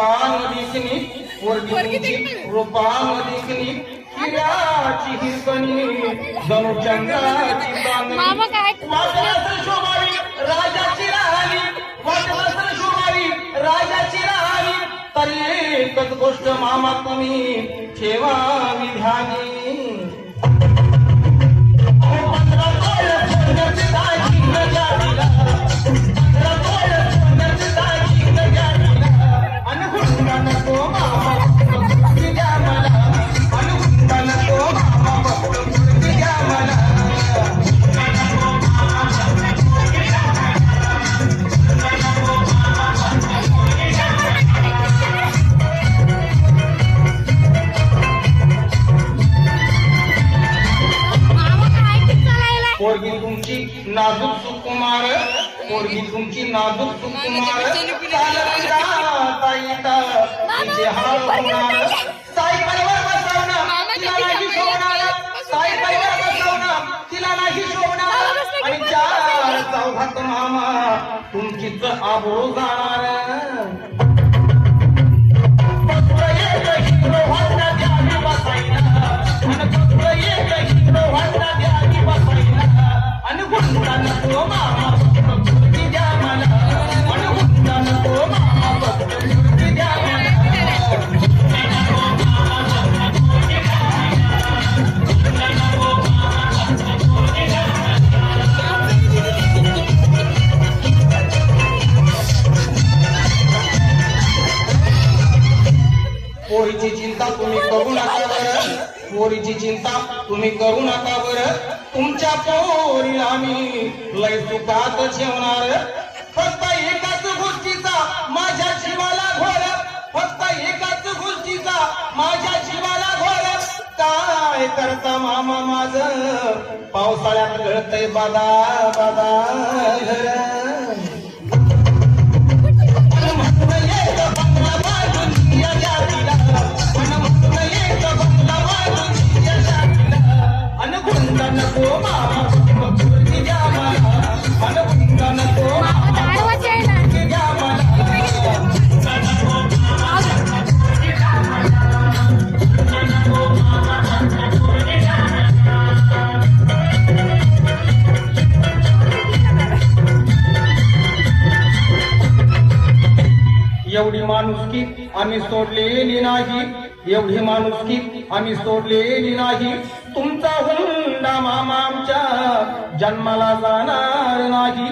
रूपान दिसणी पोरगी रूपान दिसणी हिऱ्याची हिरकणी. जणू चंद्राची मामा काय? चांदणी वाटलं शोभावी राजाची राणी. वाटलं शोभावी राजाची राणी. तरी एकच गोष्ट मामा तुम्ही ठेवा विधानी. पोरगी तुमची नाजूक सुकुमार पोरगी तुमची नाजूक सुकुमार. तिचे हाल होणार. सायकलवर बसवणं. तिला नाही शोभणार. बसवणं. तिला नाही शोभणार. आणि चार चौघात मामा. तुमचीच आबरू जाणार. पोरीची चिंता तुम्ही करू नका बरं. पोरीची चिंता तुम्ही करू नका बरं. तुमच्या पोरीला मी लय सुखात जेवणार फक्त एकाच गोष्टीचा माझ्या जीवाला घोर फक्त एकाच गोष्टीचा माझ्या जीवाला घोर काय करता मामा माझ? पावसाळ्यात गळतय बादा बादा एवढी माणुसकी आम्ही सोडलेली नाही. एवढी माणुसकी आम्ही सोडलेली नाही. तुमचा बंडा मामामच्या जन्माला जाणार नाही.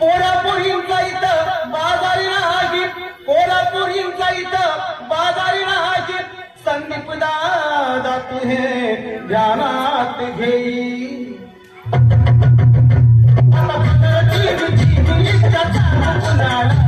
पोरापुरींचा इथं बाजारी नाही. पोरापुरींचा इथं बाजारी नाही. संदीप दादा तू हे ध्यानात घेई I'm